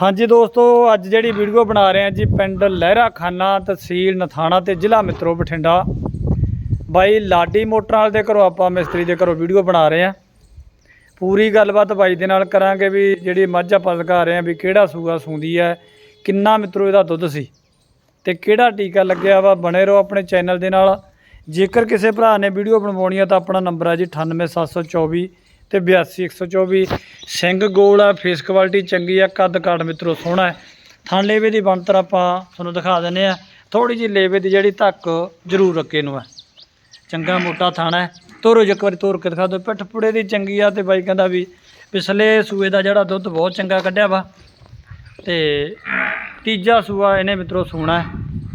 ਹਾਂਜੀ ਦੋਸਤੋ, ਅੱਜ ਜਿਹੜੀ ਵੀਡੀਓ ਬਣਾ ਰਹੇ ਹਾਂ ਜੀ, ਪਿੰਡ ਲਹਿਰਾ ਖਾਨਾ ਤਹਿਸੀਲ ਨਥਾਣਾ ਤੇ ਜ਼ਿਲ੍ਹਾ ਮਿੱਤਰੋ ਬਠਿੰਡਾ। ਬਾਈ ਲਾਡੀ ਮੋਟਰਾਂ ਵਾਲੇ ਦੇ ਘਰੋਂ ਆਪਾਂ ਮਿਸਤਰੀ ਦੇ ਘਰੋਂ ਵੀਡੀਓ ਬਣਾ ਰਹੇ ਹਾਂ। ਪੂਰੀ ਗੱਲਬਾਤ ਬਾਈ ਦੇ ਨਾਲ ਕਰਾਂਗੇ ਵੀ ਜਿਹੜੀ ਮੱਝ ਆਪਾਂ ਲਗਾ ਰਹੇ ਹਾਂ ਵੀ ਕਿਹੜਾ ਸੂਆ ਸੂੰਦੀ ਹੈ, ਕਿੰਨਾ ਮਿੱਤਰੋ ਇਹਦਾ ਦੁੱਧ ਸੀ ਤੇ ਕਿਹੜਾ ਟੀਕਾ ਲੱਗਿਆ ਵਾ, ਬਣੇ ਰਹੋ ਆਪਣੇ ਚੈਨਲ ਦੇ ਨਾਲ। ਜੇਕਰ ਕਿਸੇ ਭਰਾ ਨੇ ਵੀਡੀਓ ਬਣਵਾਉਣੀ ਆ ਤਾਂ ਆਪਣਾ ਨੰਬਰ ਹੈ ਜੀ 98724 ਤੇ 82124 ਸਿੰਘ ਗੋਲ ਆ ਫੇਸ ਕੁਆਲਿਟੀ ਚੰਗੀ ਆ, ਕੱਦ ਕਾਠ ਮਿੱਤਰੋ, ਸੋਹਣਾ ਹੈ। ਥਣ ਲੇਵੇ ਦੀ ਬਣਤਰ ਆਪਾਂ ਤੁਹਾਨੂੰ ਦਿਖਾ ਦਿੰਨੇ ਆ ਥੋੜੀ ਜਿਹੀ ਲੇਵੇ ਦੀ ਜਿਹੜੀ ਧੱਕ ਜ਼ਰੂਰ ਰੱਖੇ ਨੂੰ ਹੈ। ਚੰਗਾ ਮੋਟਾ ਥਾਣਾ ਹੈ। ਤੋਰੋ ਇੱਕ ਵਾਰੀ ਤੋਰ ਕੇ ਦਿਖਾ ਦਿਓ। ਪਿੱਠ ਪੁੜੇ ਦੀ ਚੰਗੀ ਆ ਤੇ ਬਾਈ ਕਹਿੰਦਾ ਵੀ ਪਿਛਲੇ ਸੂਏ ਦਾ ਜਿਹੜਾ ਦੁੱਧ ਬਹੁਤ ਚੰਗਾ ਕੱਢਿਆ ਵਾ। ਤੇ ਤੀਜਾ ਸੂਆ ਇਹਨੇ ਮਿੱਤਰੋ ਸੋਣਾ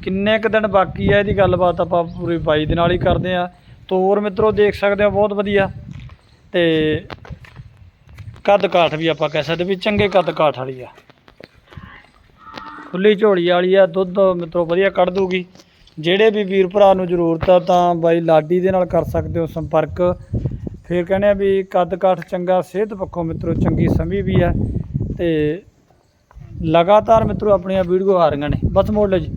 ਕਿੰਨੇ ਕੁ ਦਿਨ ਬਾਕੀ ਆ, ਇਹਦੀ ਗੱਲਬਾਤ ਆਪਾਂ ਪੂਰੀ ਬਾਈ ਦੇ ਨਾਲ ਹੀ ਕਰਦੇ ਆ ਤੋਰ ਮਿੱਤਰੋ, ਦੇਖ ਸਕਦੇ ਹੋ, ਬਹੁਤ ਵਧੀਆ। ਤੇ ਕੱਦ ਕਾਠ ਵੀ ਆਪਾਂ ਕਹਿ ਸਕਦੇ ਵੀ ਚੰਗੇ ਕੱਦ ਕਾਠ ਵਾਲੀ ਆ। ਖੁੱਲੀ ਝੋਲੀ ਵਾਲੀ ਆ ਦੁੱਧ ਮਿੱਤਰੋ ਵਧੀਆ ਕੱਢ ਦੂਗੀ। ਜਿਹੜੇ ਵੀ ਵੀਰ ਭਰਾ ਨੂੰ ਜ਼ਰੂਰਤ ਆ ਤਾਂ ਬਾਈ ਲਾਡੀ ਦੇ ਨਾਲ ਕਰ ਸਕਦੇ ਹੋ ਸੰਪਰਕ। ਫਿਰ ਕਹਿੰਦੇ ਆ ਵੀ ਕੱਦ ਕਾਠ ਚੰਗਾ ਸਿਹਤ ਪੱਖੋਂ ਮਿੱਤਰੋ ਚੰਗੀ ਸਮੀ ਵੀ ਆ ਤੇ ਲਗਾਤਾਰ ਮਿੱਤਰੋ ਆਪਣੀਆਂ ਵੀਡੀਓ ਆ ਰਹੀਆਂ ਨੇ। ਬਸ ਮੋੜ ਲਓ ਜੀ।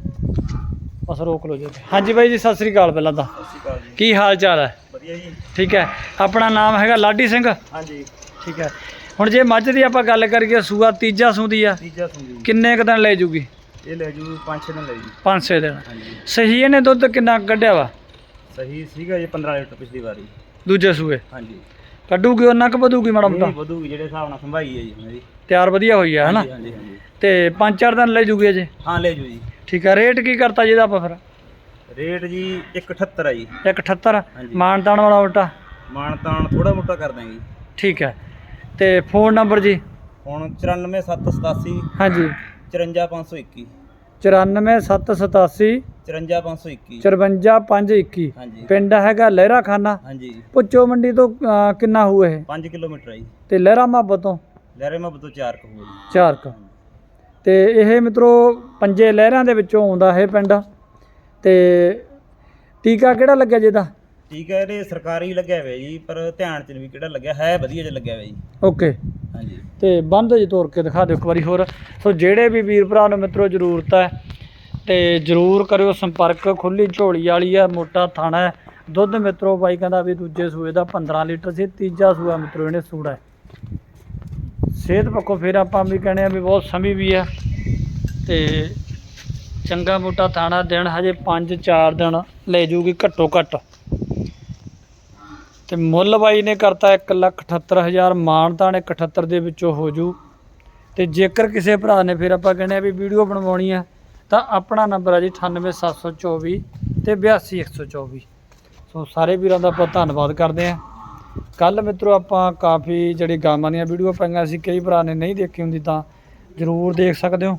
ਬਸ ਰੋਕ ਲਓ ਜੀ। ਹਾਂਜੀ ਬਾਈ ਜੀ ਸਤਿ ਸ੍ਰੀ ਅਕਾਲ ਪਹਿਲਾਂ ਤਾਂ। ਸਤਿ ਸ਼੍ਰੀ ਅਕਾਲ ਜੀ। ਕੀ ਹਾਲ ਚਾਲ ਹੈ ਵਧੀਆ ਜੀ। ਠੀਕ ਹੈ। ਆਪਣਾ ਨਾਮ ਹੈਗਾ ਲਾਡੀ ਸਿੰਘ। ਹਾਂਜੀ। ਠੀਕ ਹੈ। ਹੁਣ ਜੇ ਮੱਝ ਦੀ ਆਪਾਂ ਗੱਲ ਕਰੀਏ ਸੂਆ ਤੀਜਾ ਸੂੰਦੀ ਆ। ਤੀਜਾ ਸੰਗੀ ਕਿੰਨੇ ਕੁ ਦਿਨ ਲੈ ਜੂਗੀ? ਇਹ ਲੈ ਜੂ 5-6 ਦਿਨ ਲੈ ਜੀ 5-6 ਦਿਨ। ਹਾਂਜੀ। ਸਹੀ ਇਹਨੇ ਦੁੱਧ ਕਿੰਨਾ ਕੁ ਕੱਢਿਆ ਵਾ? ਸਹੀ ਸੀਗਾ ਜੀ 15 ਲੀਟਰ ਪਿਛਲੀ ਵਾਰੀ। ਦੂਜੇ ਸੂਏ। ਹਾਂਜੀ। ਕੱਢੂਗੀ ਉਹਨਾਂ ਕੁ ਵਧੂਗੀ ਮਾੜਾ ਮੋਟਾ? ਨਹੀਂ ਵਧੂਗੀ ਜਿਹੜੇ ਹਿਸਾਬ ਨਾਲ ਸੰਭਾਈ ਹੈ ਜੀ ਮੇਰੀ ਤਿਆਰ ਵਧੀਆ ਹੋਈ ਆ ਹਨਾ? ਹਾਂਜੀ ਹਾਂਜੀ ਹਾਂਜੀ। ਤੇ 5-4 ਦਿਨ ਲੈ ਜੂਗੀ ਅਜੇ? ਹਾਂ ਲੈ ਜੂ ਜੀ। ਠੀਕ ਹੈ। ਰੇਟ ਕੀ ਕਰਤਾ ਜਿਹਦਾ ਆਪਾਂ ਫਿਰ? ਰੇਟ ਜੀ 178 ਆ ਜੀ। 178 ਹਾਂਜੀ। ਮਾਨਤਾਨ ਵਾਲਾ ਉਲਟਾ? ਮਾਨ ਤਾਨ ਥੋੜਾ ਮੋਟਾ ਕਰ ਦਾਂਗੇ ਠੀਕ ਹੈ। ਤੇ ਫੋਨ ਨੰਬਰ ਜੀ? ਹੁਣ 94787 ਹਾਂਜੀ। 54521 94787 54521 54521 ਹਾਂਜੀ। ਪਿੰਡ ਹੈਗਾ ਲਹਿਰਾ ਖਾਨਾ ਹਾਂਜੀ। ਪੁੱਚੋ ਮੰਡੀ ਤੋਂ ਅਹ, ਕਿੰਨਾ ਹੋਊ ਇਹ? 5 ਕਿਲੋਮੀਟਰ ਆ ਜੀ। ਤੇ ਲਹਿਰਾ ਮਾਬਾ ਤੋਂ? ਲਹਿਰੇ ਮਾ ਬਤੋ 4 ਕਹੋ ਜੀ ਚਾਰ ਕੁ। ਤੇ ਇਹ ਮਿੱਤਰੋ ਪੰਜੇ ਲਹਿਰਾਂ ਦੇ ਵਿੱਚੋਂ ਆਉਂਦਾ ਇਹ ਪਿੰਡ। ਤੇ ਟੀਕਾ ਕਿਹੜਾ ਲੱਗਿਆ ਜਿਹਦਾ ਠੀਕ ਹੈ ਇਹਦੇ ਸਰਕਾਰੀ ਲੱਗਿਆ ਹੋਇਆ ਜੀ ਪਰ ਧਿਆਨ ਚ ਵੀ ਕਿਹੜਾ ਲੱਗਿਆ ਹੈ ਵਧੀਆ ਜਿਹਾ ਲੱਗਿਆ ਹੋਇਆ ਜੀ। ਓਕੇ। ਹਾਂਜੀ। ਤੇ ਬੰਦ ਜੀ ਤੋੜ ਕੇ ਦਿਖਾ ਦਿਓ ਇੱਕ ਵਾਰੀ ਹੋਰ। ਸੋ ਜਿਹੜੇ ਵੀ ਵੀਰ ਭਰਾ ਨੂੰ ਮਿੱਤਰੋ ਜ਼ਰੂਰਤ ਹੈ ਤੇ ਜ਼ਰੂਰ ਕਰਿਓ ਸੰਪਰਕ। ਖੁੱਲੀ ਝੋਲੀ ਵਾਲੀ ਆ ਮੋਟਾ ਥਾਣਾ ਹੈ। ਦੁੱਧ ਮਿੱਤਰੋ ਬਾਈ ਕਹਿੰਦਾ ਵੀ ਦੂਜੇ ਸੂਏ ਦਾ 15 ਲੀਟਰ ਸੀ ਤੀਜਾ ਸੂਆ ਮਿੱਤਰੋ ਇਹਨੇ ਸੂੜਾ ਹੈ। ਸਿਹਤ ਪੱਖੋਂ ਫਿਰ ਆਪਾਂ ਵੀ ਕਹਿੰਦੇ ਆ ਵੀ ਬਹੁਤ ਸਮੀ ਵੀ ਆ ਤੇ ਚੰਗਾ ਮੋਟਾ ਥਾਣਾ ਦਿਨ ਹਜੇ 5-4 ਦਿਨ ਲੈ ਜੂਗੀ ਘੱਟੋ ਘੱਟ। ਤੇ ਮੁੱਲ ਬਾਈ ਨੇ ਕਰਤਾ 178000 ਨੇ 78 ਦੇ ਵਿੱਚੋਂ ਹੋ ਜੂ। ਤੇ ਜੇਕਰ ਕਿਸੇ ਭਰਾ ਨੇ ਫਿਰ ਆਪਾਂ ਕਹਿੰਦੇ ਆ ਵੀ ਵੀਡੀਓ ਬਣਵਾਉਣੀ ਆ, ਤਾਂ ਆਪਣਾ ਨੰਬਰ ਆ ਜੀ 98724 ਤੇ 82124 ਸੋ ਸਾਰੇ ਵੀਰਾਂ ਦਾ ਆਪਾਂ ਧੰਨਵਾਦ ਕਰਦੇ ਆ। ਕੱਲ ਮਿੱਤਰੋ ਆਪਾਂ ਕਾਫੀ ਜਿਹੜੀ ਗਾਵਾਂ ਦੀਆਂ ਵੀਡੀਓ ਪਾਈਆਂ ਸੀ, ਕਈ ਭਰਾ ਨੇ ਨਹੀਂ ਦੇਖੀ ਹੁੰਦੀ ਤਾਂ ਜਰੂਰ ਦੇਖ ਸਕਦੇ ਹੋ।